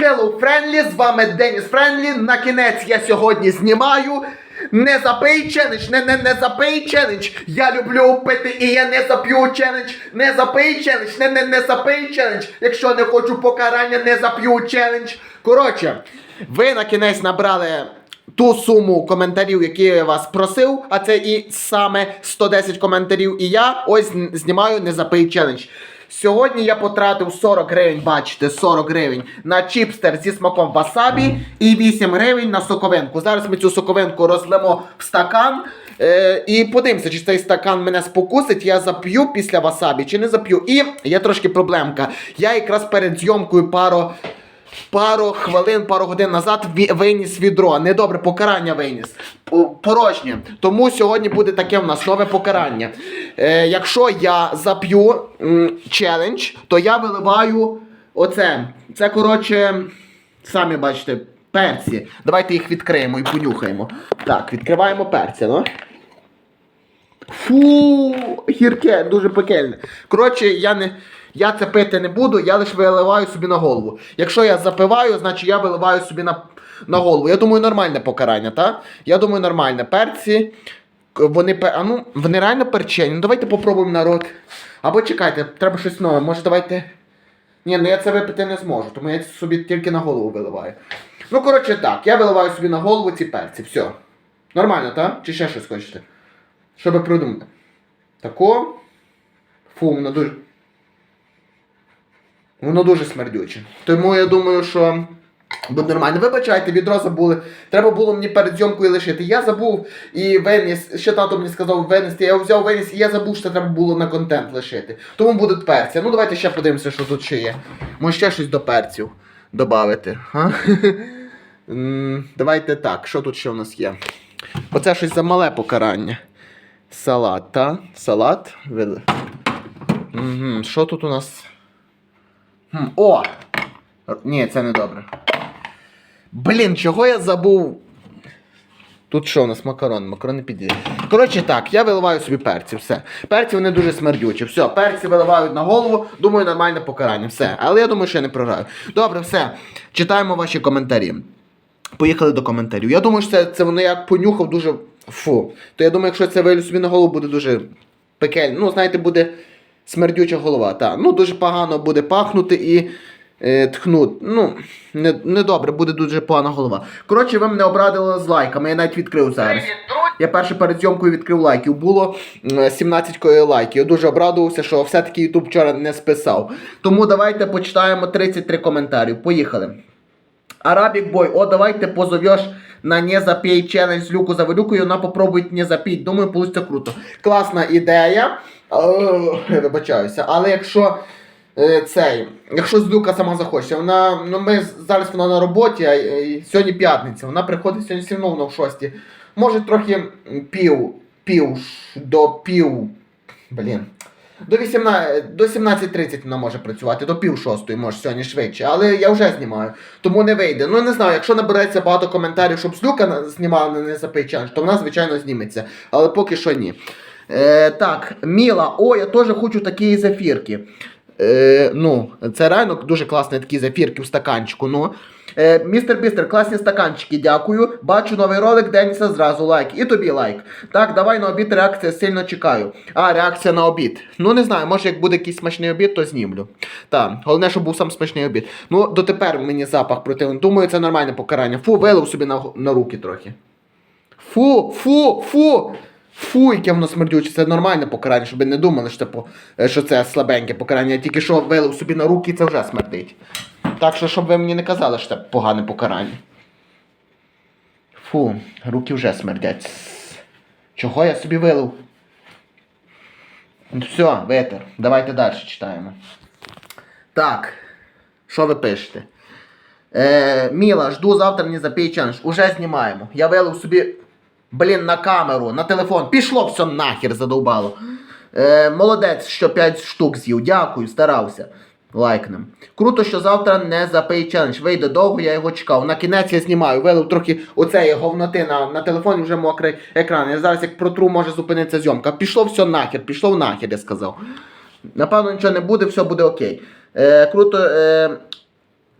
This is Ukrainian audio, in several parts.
Hello Friendly, з вами Деніс Френлі. На кінець я сьогодні знімаю. Не запий челендж, не, не, не запий челендж. Я люблю пити і я не зап'ю челендж. Не запий челендж, не, не, не запий челендж. Якщо не хочу покарання, не зап'ю челендж. Коротше, ви на кінець набрали ту суму коментарів, які я вас просив, а це і саме 110 коментарів. І я ось знімаю не запий челендж. Сьогодні я потратив 40 гривень, бачите, 40 гривень на чіпстер зі смаком васабі і 8 гривень на соковинку. Зараз ми цю соковинку розлимо в стакан. Е, і подивимося, чи цей стакан мене спокусить, я зап'ю після васабі чи не зап'ю. І є трошки проблемка. Я якраз перед зйомкою пару пару хвилин, пару годин назад виніс відро. Недобре покарання виніс. Порожнє. Тому сьогодні буде таке в нас нове покарання. Е, якщо я зап'ю челендж, то я виливаю оце. Це, коротше, самі бачите, перці. Давайте їх відкриємо і понюхаємо. Так, відкриваємо перці, ну. Фу, гірке, дуже пекельне. Коротше, я не. Я це пити не буду, я лише виливаю собі на голову. Якщо я запиваю, значить я виливаю собі на, на голову. Я думаю, нормальне покарання, так? Я думаю, нормальне. Перці. Вони, а ну, вони реально перчені. Ну давайте попробуємо народ. Або чекайте, треба щось нове. Може давайте. Ні, ну я це випити не зможу, тому я собі тільки на голову виливаю. Ну, коротше так, я виливаю собі на голову ці перці. Все. Нормально, так? Чи ще щось хочете? Щоб придумати. Тако. Фу, воно дуже. Воно дуже смердюче. Тому я думаю, що буде нормально. Вибачайте, відро забули. Треба було мені перед зйомкою лишити. Я забув і виніс, ще тато мені сказав винести. Я взяв виніс, і я забув, що треба було на контент лишити. Тому будуть перці. Ну давайте ще подивимося, що тут ще є. Може ще щось до перців додати. Давайте так, що тут ще у нас є? Оце щось замале покарання. Салат, та? Салат. Угу. Що тут у нас? Хм, О! Ні, це не добре. Блін, чого я забув? Тут що у нас макарон? Макарони підійде. Коротше так, я виливаю собі перці, все. Перці вони дуже смердючі. Все, перці виливають на голову, думаю, нормальне покарання. Все. Але я думаю, що я не програю. Добре, все. Читаємо ваші коментарі. Поїхали до коментарів. Я думаю, що це, це воно як понюхав дуже. Фу. То я думаю, якщо це вилю собі на голову, буде дуже пекельно. Ну, знаєте, буде смердюча голова. Та. Ну, дуже погано буде пахнути і е, тхнути. Ну, не, не буде дуже погана голова. Коротше, ви мене обрадили з лайками, я навіть відкрив зараз. Я перше перед зйомкою відкрив лайків. Було 17 лайків. Я дуже обрадувався, що все-таки YouTube вчора не списав. Тому давайте почитаємо 33 коментарів. Поїхали. Арабік бой, о, давайте позовеш на не запій челендж люку за велюкою, вона попробує не запіть. Думаю, получиться круто. Класна ідея. Е, Вибачаюся. Але якщо е, цей, якщо з люка сама захоче, вона, ну ми зараз вона на роботі, а сьогодні п'ятниця, вона приходить сьогодні все одно в шостій. Може трохи пів, пів до пів. Блін. До 18, до 17.30 вона може працювати, до пів шостої, може сьогодні швидше, але я вже знімаю, тому не вийде. Ну не знаю, якщо набереться багато коментарів, щоб Слюка знімала не запий челендж, то вона, звичайно, зніметься. Але поки що ні. Е, так, Міла, о, я теж хочу такі зефірки. Е, ну, це реально дуже класні такі зефірки в стаканчику. Ну. Е, містер Бістер, класні стаканчики, дякую. Бачу новий ролик, Деніса, зразу лайк. І тобі лайк. Так, давай на обід реакція сильно чекаю. А, реакція на обід. Ну не знаю, може як буде якийсь смачний обід, то знімлю. Так, головне, щоб був сам смачний обід. Ну, дотепер мені запах противний. Думаю, це нормальне покарання. Фу, вилив собі на, на руки трохи. Фу, фу, фу. Фу, яке воно смердюче, це нормальне покарання, щоб не думали, що це, е, що це слабеньке покарання. Я тільки що вилив собі на руки, це вже смердить. Так що, щоб ви мені не казали, що це погане покарання. Фу, руки вже смердять. Чого я собі вилив? Все, витер. Давайте далі читаємо. Так. Що ви пишете? Е, Міла, жду завтра не запій челендж. Уже знімаємо. Я вилив собі, блін, на камеру, на телефон. Пішло все нахер, задовбало. Е, молодець, що 5 штук з'їв. Дякую, старався. Лайкнем. Круто, що завтра не запий челендж. Вийде довго, я його чекав. На кінець я знімаю. Вилив трохи оцеї говноти на, на телефоні вже мокрий екран. Я зараз як протру, може зупинитися зйомка. Пішло все нахер, пішло нахер, я сказав. Напевно, нічого не буде, все буде окей. Е, круто. Е,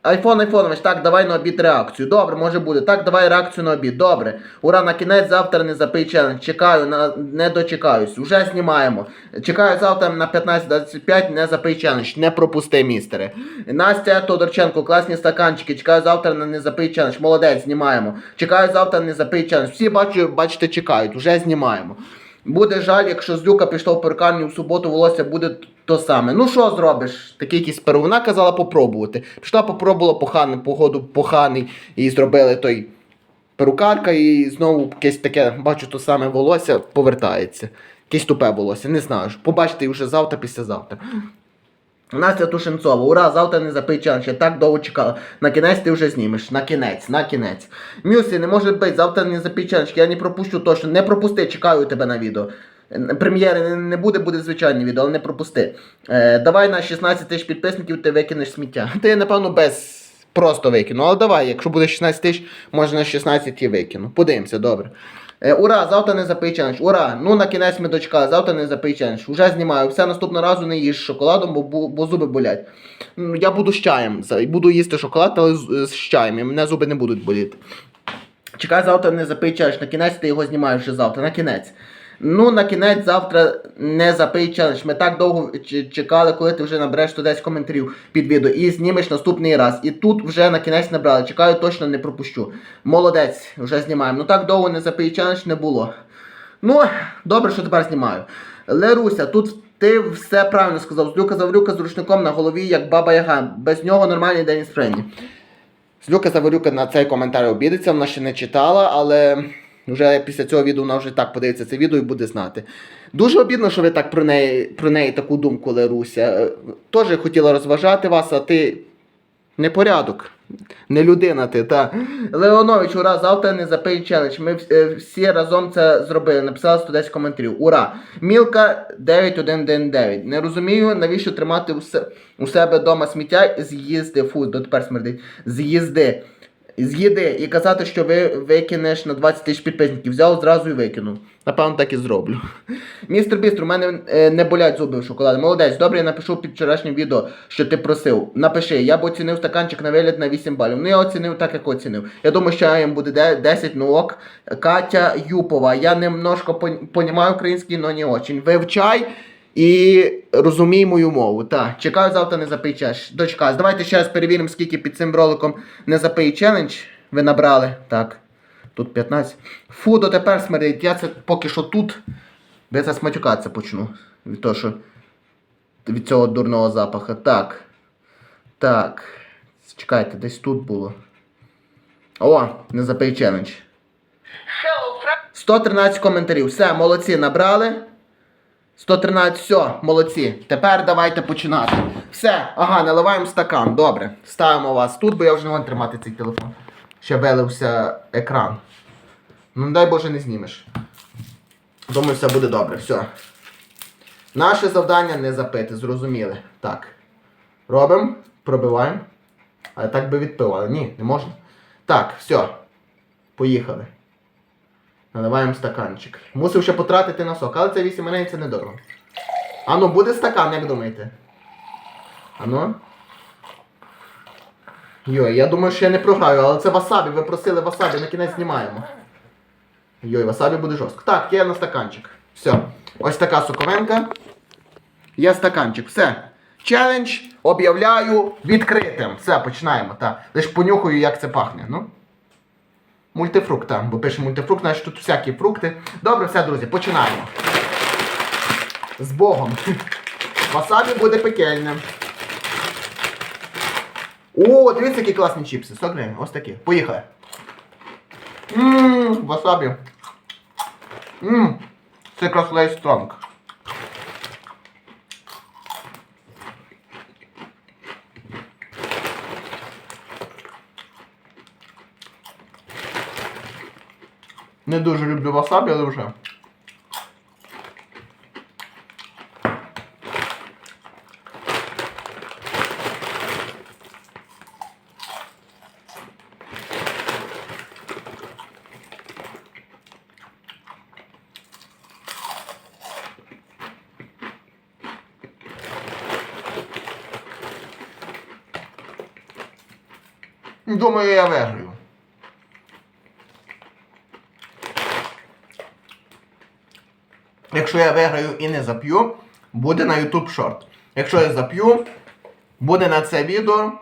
Айфон, айфонович, так, давай на обід реакцію. Добре, може буде. Так, давай реакцію на обід. Добре. Ура, на кінець завтра не запий челендж. Чекаю, на, не дочекаюсь. Уже знімаємо. Чекаю завтра на 15.25, не запий челендж. Не пропусти, містере. Настя Тодорченко, класні стаканчики. Чекаю завтра на не запий челендж. Молодець, знімаємо. Чекаю завтра на не запий челендж. Всі бачу, бачите, чекають. Уже знімаємо. Буде жаль, якщо злюка пішла в перукарню в суботу, волосся буде то саме. Ну що зробиш? Такий якийсь перу. Вона казала попробувати. Пішла, попробувала поханий, погоду поханий і зробили той перукарка, і знову якесь таке, бачу, то саме волосся повертається. Якесь тупе волосся, не знаю. Побачите вже завтра, післязавтра. Настя Тушенцова, ура, завтра не запий челендж, я так довго чекала. На кінець ти вже знімеш. На кінець, на кінець. Мюсі, не може бути, завтра не запий челендж, я не пропущу точно. Не пропусти, чекаю тебе на відео. Прем'єри не, буде, буде звичайне відео, але не пропусти. Е, давай на 16 тисяч підписників ти викинеш сміття. Ти напевно, без. Просто викину. Але давай, якщо буде 16 тисяч, може на 16 і викину. Подивимося, добре. Е, ура, завтра не запий челендж. Ура! Ну на кінець ми дочка, завтра не запий челендж. Уже знімаю. Все наступного разу не їж шоколадом, бо, бо, бо зуби болять. Я буду з чаєм. Буду їсти шоколад, але з, з чаєм. І мене зуби не будуть боліти. Чекай завтра не челендж. На кінець ти його знімаєш вже завтра. На кінець. Ну, на кінець завтра не запий челендж. Ми так довго чекали, коли ти вже набереш 110 коментарів під відео і знімеш наступний раз. І тут вже на кінець набрали. Чекаю, точно не пропущу. Молодець, вже знімаємо. Ну так довго не запий челендж не було. Ну, добре, що тепер знімаю. Леруся, тут ти все правильно сказав. Злюка Заврюка з рушником на голові, як баба Яга. Без нього нормальний день з Френді. Злюка Заварюка на цей коментар обідеться, вона ще не читала, але вже після цього відео вона вже так подивиться це відео і буде знати. Дуже обідно, що ви так про неї, про неї таку думку, Леруся. Е, Теж хотіла розважати вас, а ти непорядок. Не людина ти, та. Леонович, ура, завтра не запий челендж. Ми е, всі разом це зробили. Написала 110 коментарів. Ура! Мілка 9119. Не розумію, навіщо тримати у, себе вдома сміття з їзди. Фу, дотепер смердить. З їзди. З їди і казати, що ви викинеш на 20 тисяч підписників. Взяв зразу і викинув. Напевно, так і зроблю. Містер Бістр, у мене е, не болять зуби в шоколаді. Молодець, добре, я напишу під вчорашнім відео, що ти просив. Напиши, я б оцінив стаканчик на вигляд на 8 балів. Ну я оцінив так, як оцінив. Я думаю, що їм буде 10, ну ок. Катя Юпова. Я немножко понімаю український, но не очень. Вивчай. І розумій мою мову. Так, чекаю завтра не запий челендж. Дочекаюсь. Давайте ще раз перевіримо, скільки під цим роликом не запий челендж ви набрали. Так. Тут 15. Фу, дотепер смердить. Я це поки що тут. Де це сматюкатися почну. Від того, що. Від цього дурного запаху. Так. Так. Чекайте, десь тут було. О, не запий челендж. 113 коментарів. Все, молодці, набрали. 113, все, молодці. Тепер давайте починати. Все, ага, наливаємо стакан. Добре. Ставимо вас тут, бо я вже не можу тримати цей телефон. Ще вилився екран. Ну, дай Боже, не знімеш. Думаю, все буде добре. Все. Наше завдання не запити, зрозуміли. Так. Робимо, пробиваємо. Але так би відпивали. Ні, не можна. Так, все. Поїхали. Наливаємо стаканчик. Мусив ще потратити на сок, але це 8 гривень, це недорого. Ану, буде стакан, як думаєте? Ану? Йой, я думаю, що я не програю, але це васабі, ви просили васабі, на кінець знімаємо. Йой, васабі буде жорстко. Так, є на стаканчик. Все. Ось така соковинка. Є стаканчик. Все. Челендж об'являю відкритим. Все, починаємо. Так. Лиш понюхаю, як це пахне. Ну. Мультифрукт там, бо пише мультифрукт, значить тут всякі фрукти. Добре, все, друзі, починаємо. З Богом. Васабі буде пекельне. О, дивіться, які класні чіпси. 100 гривень. Ось такі. Поїхали. Ммм, васабі. Ммм, це краслей стронг. Не дуже люблю васабі, але вже. Думаю, я виграю. Якщо я виграю і не зап'ю, буде на YouTube шорт. Якщо я зап'ю, буде на це відео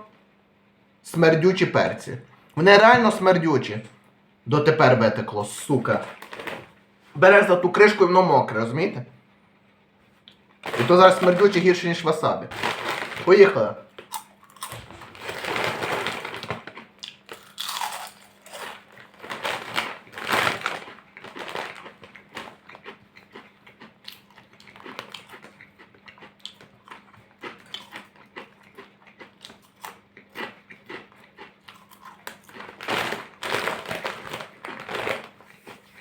смердючі перці. Вони реально смердючі. Дотепер витекло, сука. Береш за ту кришку і воно мокре, розумієте? І то зараз смердюче гірше, ніж васабі. Поїхали.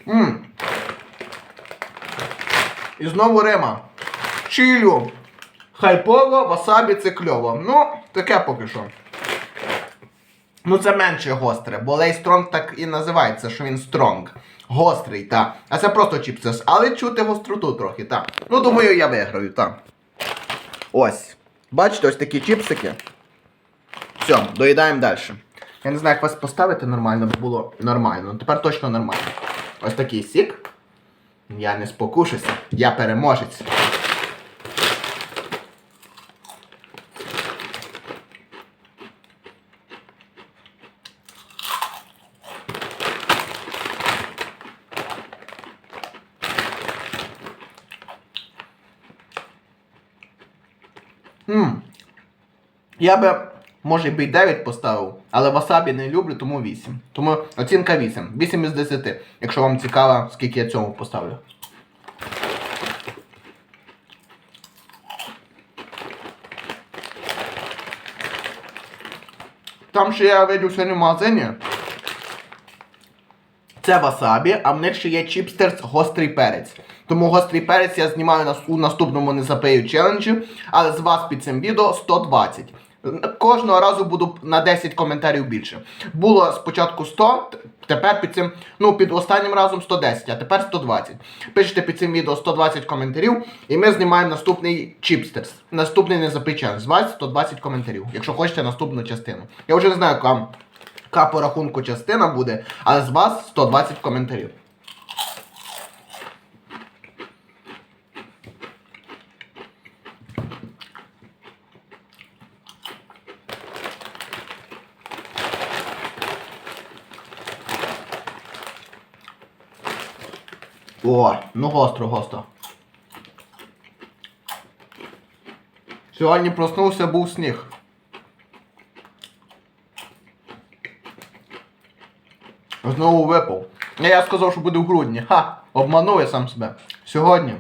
Мм. І знову Рима. Чилю. Хайпово, васабі це кльово. Ну, таке поки що. Ну, це менше гостре, бо Лей Стронг так і називається, що він стронг. Гострий, так. А це просто чіпсес. Але чути гостроту трохи, так. Ну, думаю, я виграю, так. Ось. Бачите, ось такі чіпсики. Все, доїдаємо далі. Я не знаю, як вас поставити нормально, бо було нормально. Тепер точно нормально. Ось такий сік. Я не спокушуся, я переможець. Ммм. Я би, може, би й 9 поставив, але васабі не люблю, тому 8. Тому оцінка 8. 8 із 10. Якщо вам цікаво, скільки я цьому поставлю. Там ще я видів сьогодні в магазині. Це васабі, а в них ще є чіпстерс гострий перець. Тому гострий перець я знімаю у наступному не запию челенджі, але з вас під цим відео 120. Кожного разу буду на 10 коментарів більше. Було спочатку 100, тепер під цим, ну під останнім разом 110, а тепер 120. Пишете під цим відео 120 коментарів, і ми знімаємо наступний чіпстерс. Наступний не запий. З вас 120 коментарів, якщо хочете наступну частину. Я вже не знаю, яка по рахунку частина буде, але з вас 120 коментарів. О, ну гостро, гостро. Сьогодні проснувся, був сніг. Знову випав. Я сказав, що буде в грудні. Ха! Обманув я сам себе. Сьогодні.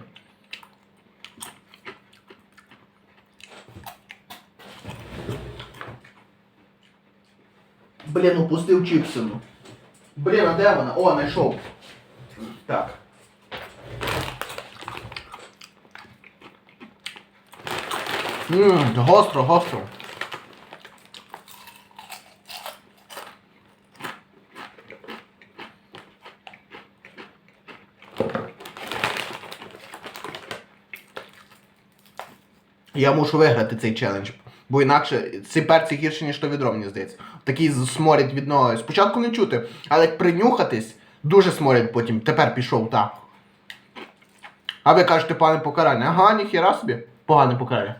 Блін, упустив чіпсину. Блін, а де вона? О, знайшов. Так. Ммм, гостро, гостро. Я мушу виграти цей челендж. Бо інакше ці перці гірше, ніж то відро, мені здається. Такий сморід від ноги. Спочатку не чути, але як принюхатись, дуже сморід потім. Тепер пішов, так. А ви кажете, пане покарання. Ага, ніхіра собі. Погане покарання.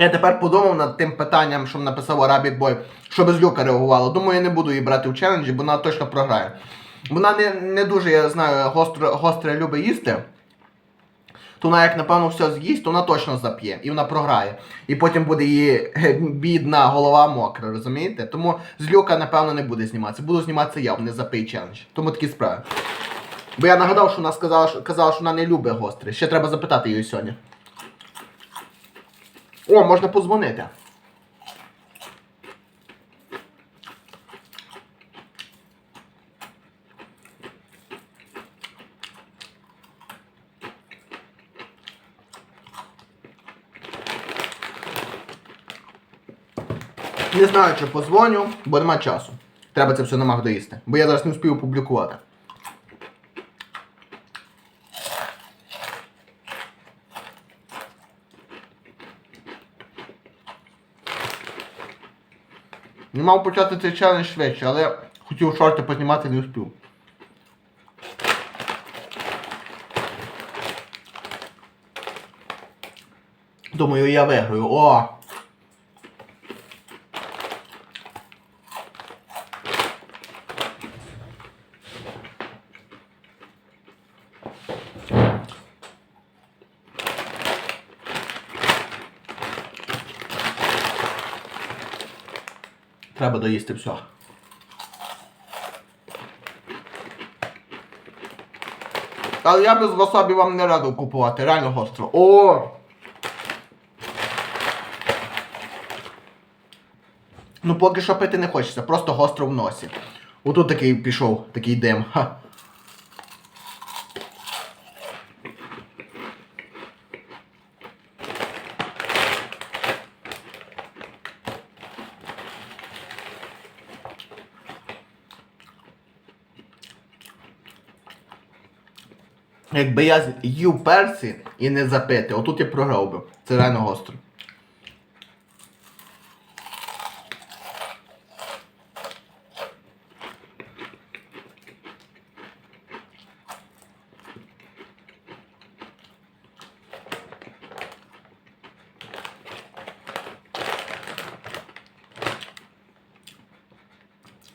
Я тепер подумав над тим питанням, що написав Arabic Boy, що без люка реагувала. Думаю, я не буду її брати в челенджі, бо вона точно програє. Вона не, не дуже, я знаю, гостро, гостре любить їсти. То вона, як напевно, все з'їсть, то вона точно зап'є і вона програє. І потім буде її е, бідна голова мокра, розумієте? Тому з люка, напевно, не буде зніматися. Буду зніматися я, не запий челендж. Тому такі справи. Бо я нагадав, що вона сказала, що, казала, що вона не любить гостре. Ще треба запитати її сьогодні. О, можна подзвонити. Не знаю, чи позвоню, бо нема часу. Треба це все на мах доїсти. Бо я зараз не встиг публікувати. Мав почати цей челендж швидше, але хотів шорти познімати не успів. Думаю, я виграю. О! Треба доїсти все. Але я без васабі вам не радив купувати, реально гостро. О! Ну поки що пити не хочеться, просто гостро в носі. Отут такий пішов, такий дим. Ха. Якби я їв перці і не запити, отут я програв би. Це реально гостро.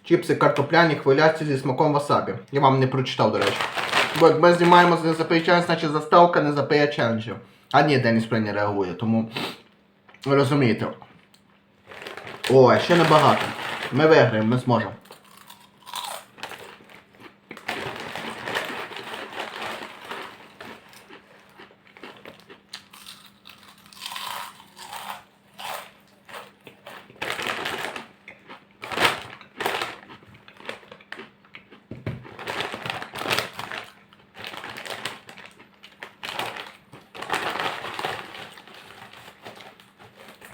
Чіпси картопляні хвилясті зі смаком васабі. Я вам не прочитав, до речі. Бо як ми знімаємо не запиє челендж, значить заставка не запиє челенджів. А ні, Деніс Плей не реагує, тому розумієте. О, ще небагато. Ми виграємо, ми зможемо.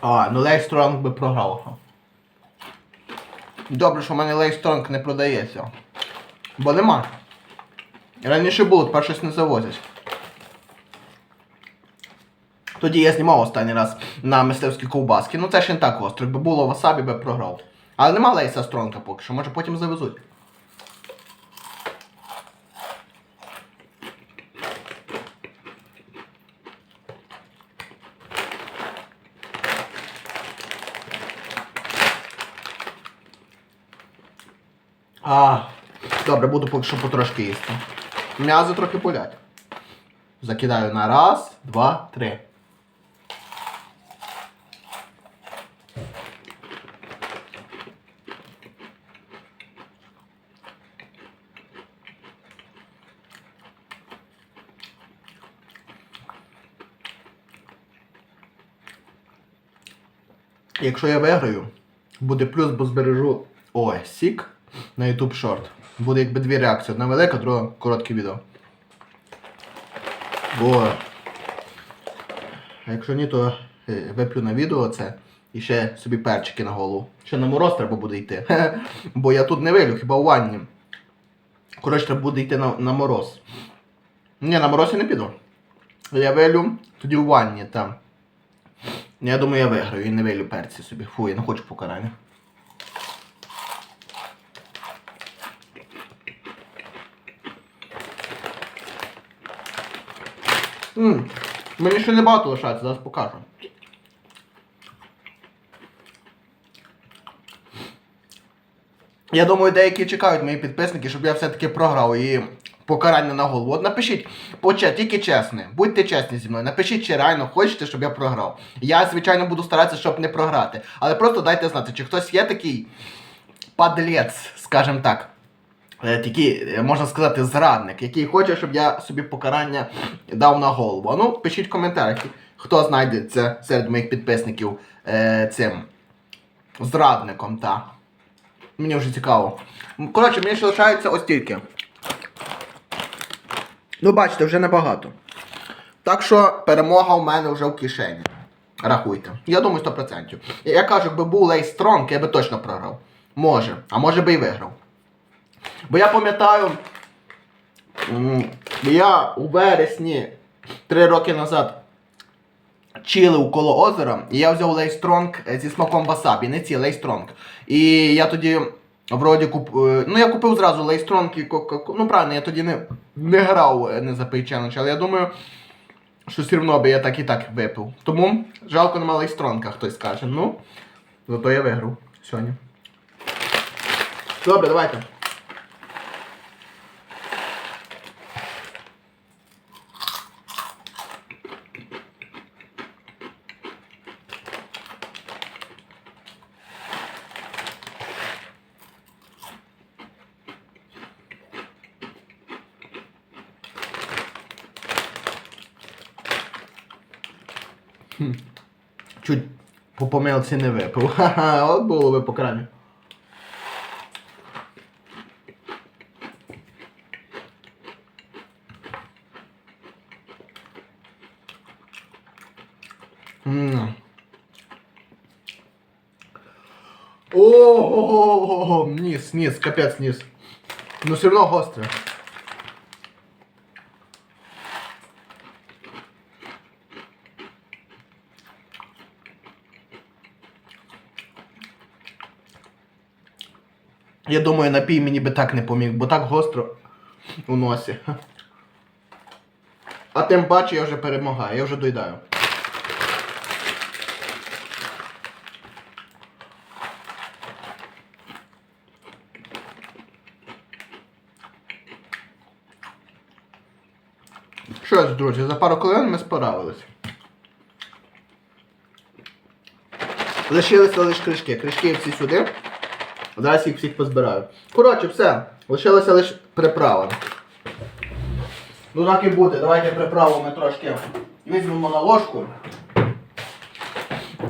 А, ну Лей Стронг би програв. Добре, що в мене Лей Стронг не продається. Бо нема. Раніше було, тепер щось не завозять. Тоді я знімав останній раз на мисливські ковбаски. Ну це ще не так гостро. Якби було васабі, би програв. Але нема Лейса Стронга поки що, може потім завезуть. А, добре, буду поки що потрошки їсти. М'язи трохи болять. Закидаю на раз, два, три. Якщо я виграю, буде плюс, бо збережу ой, сік на YouTube Short. Буде якби дві реакції. Одна велика, друга коротке відео. Бо. А якщо ні, то е, виплю на відео це і ще собі перчики на голову. Ще на мороз треба буде йти. Бо я тут не вилю, хіба у ванні. Коротше, треба буде йти на, на мороз. Ні, на мороз я не піду. Я вилю тоді у ванні там. Я думаю, я виграю і не вилю перці собі. Фу, я не хочу покарання. М, Мені ще не багато лишається, зараз покажу. Я думаю, деякі чекають мої підписники, щоб я все-таки програв і покарання на голову. От напишіть, поче, тільки чесне, будьте чесні зі мною. Напишіть, чи реально хочете, щоб я програв. Я, звичайно, буду старатися, щоб не програти. Але просто дайте знати, чи хтось є такий падлець, скажімо так. Е, Такий, е, можна сказати, зрадник, який хоче, щоб я собі покарання дав на голову. Ну, пишіть в коментарях, хто знайдеться серед моїх підписників е, цим зрадником, та. Мені вже цікаво. Коротше, мені ще лишається ось тільки. Ну, бачите, вже небагато. Так що перемога у мене вже в кишені. Рахуйте. Я думаю, 100%. Я кажу, якби був Лей Стронг, я би точно програв. Може. А може би і виграв. Бо я пам'ятаю, я у вересні три роки назад чилив коло озера, і я взяв Лей Стронг е, зі смаком васабі, не ці Лей Стронг. І я тоді вроді куп... е, Ну я купив зразу Лей Стронг і Ну правильно, я тоді не, не грав е, не за Pay але я думаю, що все одно би я так і так випив. Тому жалко нема Лей Стронга, хтось скаже. Ну, зато я виграв сьогодні. Добре, давайте. Чуть по помилці не випив. Ха-ха, от було би покарання. М. О, ніс, ніс, капець ніс. Ну все одно гостре. Я думаю, напій мені би так не поміг, бо так гостро у носі. А тим паче я вже перемагаю, я вже доїдаю. Що ж, друзі, за пару хвилин ми справились. Лишилися лише кришки. Кришки всі сюди. Зараз їх всіх позбираю. Коротше, все. Лишилася лише приправа. Ну так і буде. Давайте приправу ми трошки візьмемо на ложку.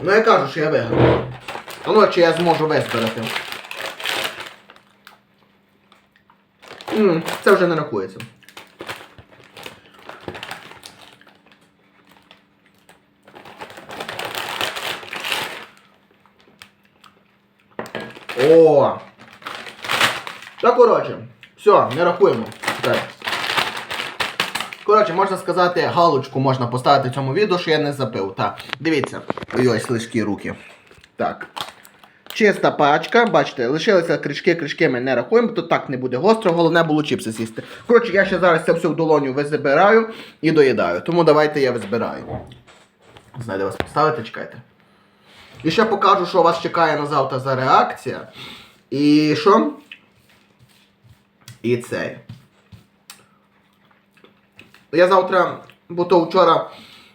Ну я кажу, що я виграю. Ну чи я зможу визбирати. Це вже не рахується. О! Та коротше, все, не рахуємо. Коротше, можна сказати, галочку можна поставити цьому відео, що я не забив. Так, дивіться. Ой, ось лишкі руки. Так. Чиста пачка, бачите, лишилися кришки, кришки ми не рахуємо, то так не буде гостро, головне було чіпси сісти. Коротше, я ще зараз це все в долоню визбираю і доїдаю. Тому давайте я визбираю. Знайде вас поставити, чекайте. І ще покажу, що вас чекає на завтра за реакція. І що? І цей. Я завтра, бо то вчора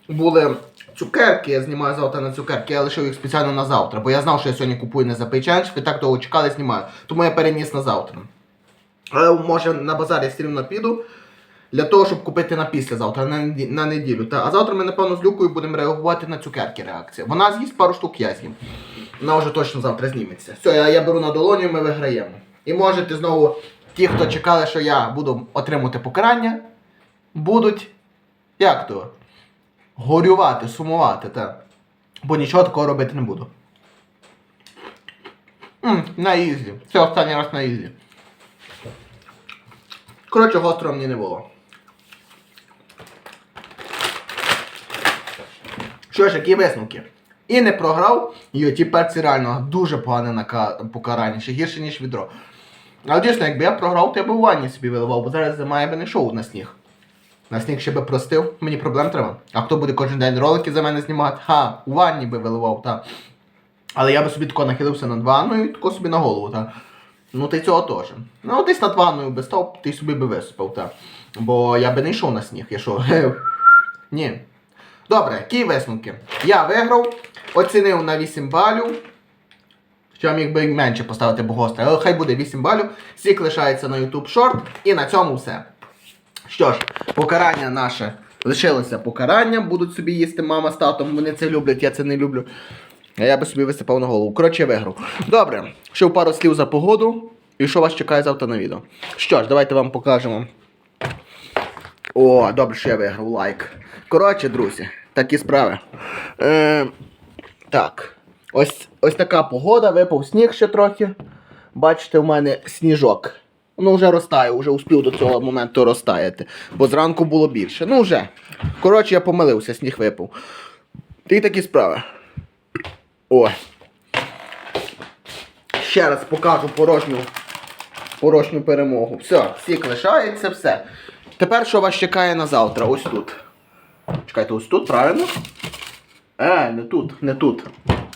були цукерки, я знімаю завтра на цукерки, я лишив їх спеціально на завтра, бо я знав, що я сьогодні купую не за пейчанч, ви так того чекали, знімаю. Тому я переніс на завтра. Але може на базар я все одно піду. Для того, щоб купити на післязавтра, на, на неділю. Та, а завтра ми, напевно, з Люкою будемо реагувати на цукерки реакція. Вона з'їсть пару штук, я з'їм. Вона вже точно завтра зніметься. Все, я, я беру на долоню, ми виграємо. І можете знову, ті, хто чекали, що я буду отримувати покарання, будуть, як то, горювати, сумувати, та. Бо нічого такого робити не буду. М, на ізі. Це останній раз на ізі. Коротше, гостро мені не було. Що ж, які висновки? І не програв, і ті перці реально дуже погане покарання, ще гірше, ніж відро. Але дійсно, якби я програв, то я б у ванні собі виливав, бо зараз зима я би не йшов на сніг. На сніг ще би простив, мені проблем треба. А хто буде кожен день ролики за мене знімати? Ха, у ванні би виливав, так. Але я би собі тако нахилився над ванною і тако собі на голову, так. Ну ти цього теж. Ну десь над ванною би став, ти собі би висипав, так. Бо я би не йшов на сніг, я що? Ні. Добре, які висновки? Я виграв, оцінив на 8 балів. Хоча міг би менше поставити бо гостре, але хай буде 8 балів. Сік лишається на YouTube Short. І на цьому все. Що ж, покарання наше лишилося покарання. Будуть собі їсти мама з татом. Вони це люблять, я це не люблю. А я би собі висипав на голову. Коротше, виграв. Добре, ще пару слів за погоду. І що вас чекає завтра на відео. Що ж, давайте вам покажемо. О, добре, що я виграв лайк. Коротше, друзі, такі справи. Е, так. Ось, ось така погода, випав сніг ще трохи. Бачите, в мене сніжок. Ну, вже розтає, вже успів до цього моменту розтаяти. Бо зранку було більше. Ну вже. Коротше, я помилився, сніг випав. І такі справи. О. Ще раз покажу порожню, порожню перемогу. Все, сік лишається, все. Тепер що вас чекає на завтра? Ось тут. Чекайте, ось тут, правильно? Е, не тут, не тут.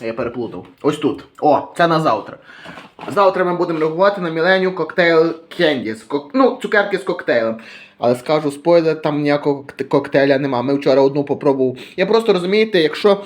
Я переплутав. Ось тут. О, це на завтра. Завтра ми будемо реагувати на Millennium Cocktail Candies. Кок... Ну, цукерки з коктейлем. Але скажу спойлер, там ніякого коктейля нема. Ми вчора одну попробував. Я просто розумієте, якщо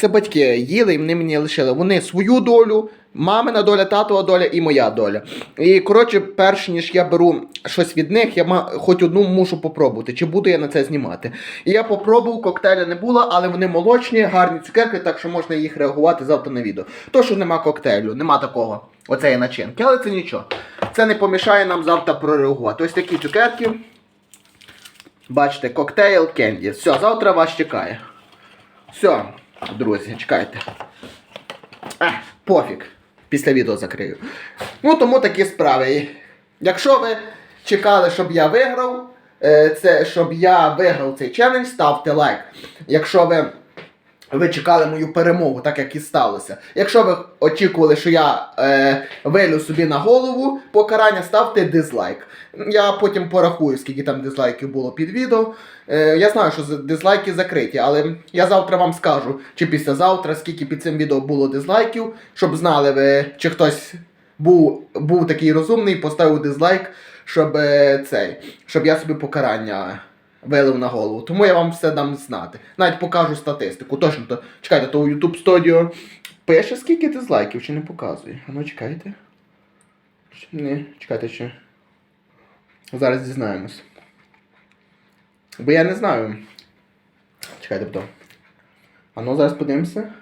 це батьки їли і вони мені лишили. Вони свою долю, мамина доля, татова доля і моя доля. І коротше, перш ніж я беру щось від них, я хоч одну мушу попробувати, чи буду я на це знімати. І я попробував, коктейля не було, але вони молочні, гарні цукерки, так що можна їх реагувати завтра на відео. То, що нема коктейлю, нема такого. Оцеї начинки, але це нічого. Це не помішає нам завтра прореагувати. Ось такі цукерки. Бачите, коктейл кенді. Все, завтра вас чекає. Все, друзі, чекайте. Ех, пофіг. Після відео закрию. Ну, тому такі справи. Якщо ви чекали, щоб я виграв, е, це, щоб я виграв цей челендж, ставте лайк. Якщо ви, ви чекали мою перемогу, так як і сталося. Якщо ви очікували, що я е, вилю собі на голову покарання, ставте дизлайк. Я потім порахую, скільки там дизлайків було під відео. Е, я знаю, що дизлайки закриті, але я завтра вам скажу, чи післязавтра, скільки під цим відео було дизлайків, щоб знали ви, чи хтось був, був такий розумний, поставив дизлайк, щоб е, цей, щоб я собі покарання вилив на голову. Тому я вам все дам знати. Навіть покажу статистику. Точно то. Чекайте, то у YouTube Studio пише, скільки дизлайків, чи не показує. А ну чекайте. Не, чекайте чи. Зараз дізнаємось. Бо я не знаю. Чекайте потім. А ну зараз подивимося.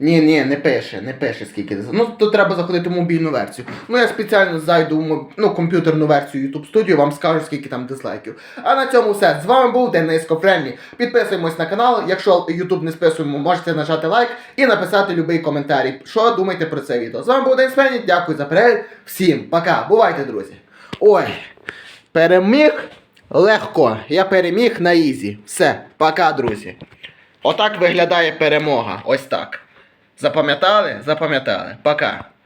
Ні, ні, не пише, не пише скільки. Ну, то треба заходити в мобільну версію. Ну, я спеціально зайду в моб... ну, комп'ютерну версію YouTube Studio, вам скажу, скільки там дизлайків. А на цьому все. З вами був Денис Кофренлі. Підписуємось на канал. Якщо YouTube не списуємо, можете нажати лайк і написати будь-який коментарі. Що думаєте про це відео. З вами був Денис Френлі, дякую за перегляд. Всім пока. Бувайте, друзі. Ой, переміг легко. Я переміг на ізі. Все, пока, друзі. Отак виглядає перемога. Ось так. Запам'ятали? Запам'ятали. Пока.